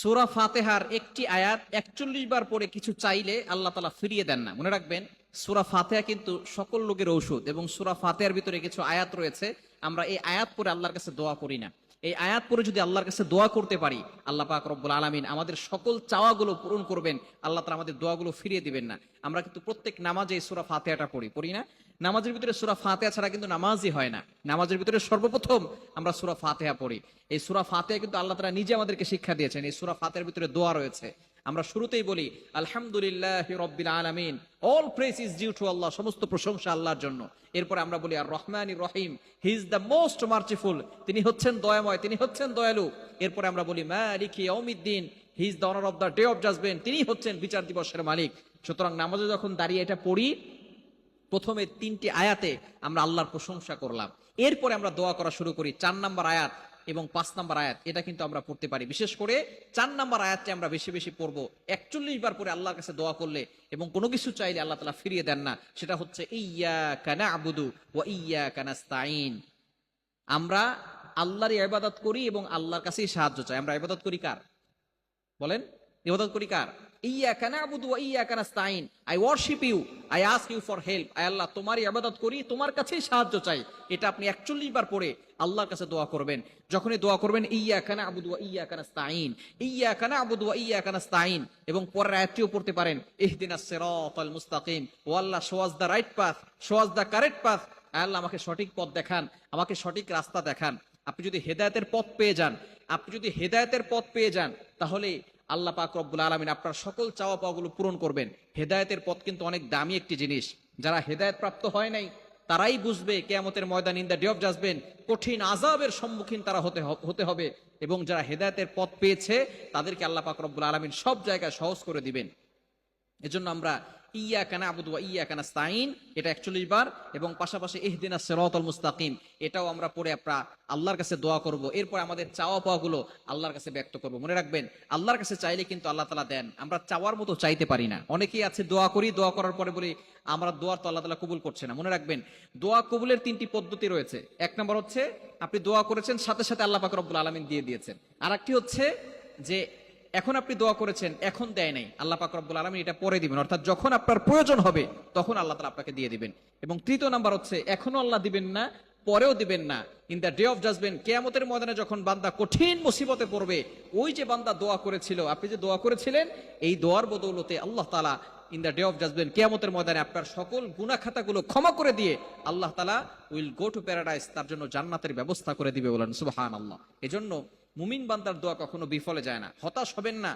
সুরা ফাতেহার একটি আয়াত একচল্লিশ বার পরে কিছু চাইলে আল্লাহ তালা ফিরিয়ে দেন না। মনে রাখবেন, সুরা ফাতেহা কিন্তু সকল লোকের ঔষধ এবং সুরা ফাতেহার ভিতরে কিছু আয়াত রয়েছে। আমরা এই আয়াত পরে আল্লাহর কাছে দোয়া করি না। এই আয়াত পরে যদি আল্লাহর কাছে দোয়া করতে পারি, আল্লাহ পাক রব্বুল আলমিন আমাদের সকল চাওয়াগুলো পূরণ করবেন, আল্লাহ তারা আমাদের দোয়াগুলো ফিরিয়ে দিবেন না। আমরা কিন্তু প্রত্যেক নামাজে সুরা ফাতেহাটা পড়ি পড়ি না? নামাজের ভিতরে সুরা ফাতেহা ছাড়া কিন্তু নামাজই হয় না। নামাজের ভিতরে সর্বপ্রথম আমরা সুরা ফাতেহা পড়ি। এই সুরা ফাতেহা কিন্তু আল্লাহ তারা নিজে আমাদেরকে শিক্ষা দিয়েছেন, এই সুরা ফাতেহার ভিতরে দোয়া রয়েছে। আমরা শুরুতেই বলি, আলহামদুলিল্লাহ রব্বিল আলামিন। All praise is due to Allah সমস্ত প্রশংসা আল্লাহর জন্য। এরপরে আমরা বলি আর রহমান রহিম। He is the most merciful তিনি হচ্ছেন দয়াময়, তিনি হচ্ছেন দয়ালু। এরপরে আমরা বলি, মালিকি অমিদ্দিন he is the owner of the day of judgement তিনি হচ্ছেন বিচার দিবসের মালিক। সুতরাং নামাজে যখন দাঁড়িয়ে এটা পড়ি, প্রথমে তিনটি আয়াতে আমরা আল্লাহর প্রশংসা করলাম। এরপরে আমরা দোয়া করা শুরু করি, চার নাম্বার আয়াত এবং পাঁচ নাম্বার আয়াত, এটা কিন্তু আমরা পড়তে পারি। বিশেষ করে চার নাম্বার আয়াতটি আমরা বেশি বেশি পড়ব। একচল্লিশ বার পরে আল্লাহর কাছে দোয়া করলে এবং কোনো কিছু চাইলে আল্লাহ তালা ফিরিয়ে দেন না, সেটা হচ্ছে ইয়া কানা আবুদু ও ইয়া কানাস্তাইন আমরা আল্লাহরই ইবাদত করি এবং আল্লাহর কাছেই সাহায্য চাই। আমরা ইবাদত করি কার? বলেন? ইবাদত করি কার ইয়া কানা আবুদু ওয়া ইয়া কানাস্তাইন I worship you I ask you for help I Allah তোমারই ইবাদত করি, তোমার কাছেই সাহায্য চাই। এটা আপনি একচল্লিশ বার পরে আল্লাহর কাছে দোয়া করবেন। যখনই দোয়া করবেন ইয়া কানা আবুদু ওয়া ইয়া কানাস্তাইন ইয়া কানা আবুদু ওয়া ইয়া কানাস্তাইন এবং পরের আয়াতটিও পড়তে পারেন ইহদিনাস সিরাতাল মুস্তাকিম, O Allah show us the right path show us the correct path Allah, আমাকে সঠিক পথ দেখান, আমাকে সঠিক রাস্তা দেখান। আপনি যদি হেদায়েতের পথ পেয়ে যান, আপনি যদি হেদায়েতের পথ পেয়ে যান, তাহলে আল্লাহ পাক রব্বুল আলমিন আপনার সকল চাওয়া পাওয়াগুলো পূরণ করবেন। হেদায়তের পথ কিন্তু অনেক দামি একটি জিনিস। যারা হেদায়ত প্রাপ্ত হয় নাই, তারাই বুঝবে কেয়ামতের ময়দান ইন দ্য ডে কঠিন আজাবের সম্মুখীন তারা হতে হতে হবে এবং যারা হেদায়তের পথ পেয়েছে, তাদেরকে আল্লাহ পাক রব্বুল আলমিন সব জায়গায় সহজ করে দিবেন। এজন্য আমরা ইয়া কানা আবুদু ইয়া কানা স্তাইন এটা একচল্লিশ বার, এবং পাশাপাশি ইহদিনা সিরাতাল মুস্তাকিম, এটাও আমরা পড়ে আমরা আল্লাহর কাছে দোয়া করব। এরপর আমাদের চাওয়া পাওয়াগুলো আল্লাহর কাছে ব্যক্ত করব। মনে রাখবেন, আল্লাহর কাছে চাইলে কিন্তু আল্লাহ তালা দেন, আমরা চাওয়ার মতো চাইতে পারি না। অনেকেই আছে দোয়া করি, দোয়া করার পরে বলি, আমরা দোয়ার তো আল্লাহ তালা কবুল করছে না। মনে রাখবেন, দোয়া কবুলের তিনটি পদ্ধতি রয়েছে। এক নম্বর হচ্ছে, আপনি দোয়া করেছেন, সাথে সাথে আল্লাহ পাক রব্বুল আলমিন দিয়ে দিয়েছেন। আর একটি হচ্ছে যে এখন আপনি দোয়া করেছেন, এখন দেয় নাই। আল্লাহ পাক রব্বুল আলমিন এটা পরে দিবেন। অর্থাৎ যখন আপনার প্রয়োজন হবে, তখন আল্লাহ তালা আপনাকে দিয়ে দিবেন। এবং তৃতীয় নাম্বার হচ্ছে, এখনও আল্লাহ দিবেন না, পরেও দিবেন না। In the day of judgement কেয়ামতের ময়দানে যখন বান্দা কঠিন মুসিবতে পড়বে, ওই যে বান্দা দোয়া করেছিল, আপনি যে দোয়া করেছিলেন, এই দোয়ার বদৌলতে আল্লাহ তালা in the day of judgement কেয়ামতের ময়দানে আপনার সকল গুনা খাতাগুলো ক্ষমা করে দিয়ে আল্লাহ তালা উইল গো টু প্যারাডাইস তার জন্য জান্নাতের ব্যবস্থা করে দিবে বলেন সুবহান আল্লাহ এজন্য মুমিন বান্দার দোয়া কখনো বিফলে যায় না। হতাশ হবেন না।